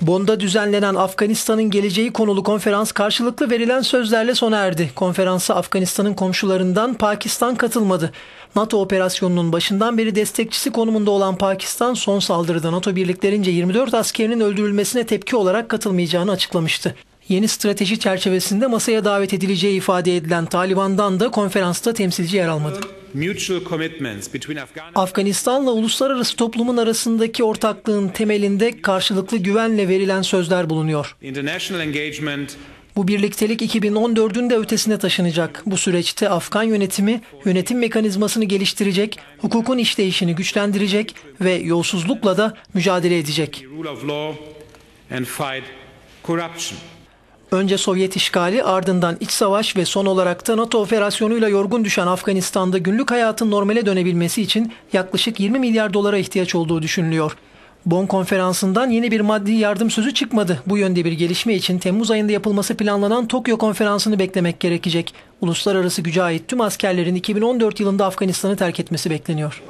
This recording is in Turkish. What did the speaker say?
Bond'a düzenlenen Afganistan'ın geleceği konulu konferans karşılıklı verilen sözlerle sona erdi. Konferansa Afganistan'ın komşularından Pakistan katılmadı. NATO operasyonunun başından beri destekçisi konumunda olan Pakistan son saldırıda NATO birliklerince 24 askerinin öldürülmesine tepki olarak katılmayacağını açıklamıştı. Yeni strateji çerçevesinde masaya davet edileceği ifade edilen Taliban'dan da konferansta temsilci yer almadı. Afganistan'la uluslararası toplumun arasındaki ortaklığın temelinde karşılıklı güvenle verilen sözler bulunuyor. Bu birliktelik 2014'ün de ötesine taşınacak. Bu süreçte Afgan yönetimi yönetim mekanizmasını geliştirecek, hukukun işleyişini güçlendirecek ve yolsuzlukla da mücadele edecek. Önce Sovyet işgali ardından iç savaş ve son olarak da NATO operasyonuyla yorgun düşen Afganistan'da günlük hayatın normale dönebilmesi için yaklaşık 20 milyar dolara ihtiyaç olduğu düşünülüyor. Bonn konferansından yeni bir maddi yardım sözü çıkmadı. Bu yönde bir gelişme için Temmuz ayında yapılması planlanan Tokyo konferansını beklemek gerekecek. Uluslararası güce ait tüm askerlerin 2014 yılında Afganistan'ı terk etmesi bekleniyor.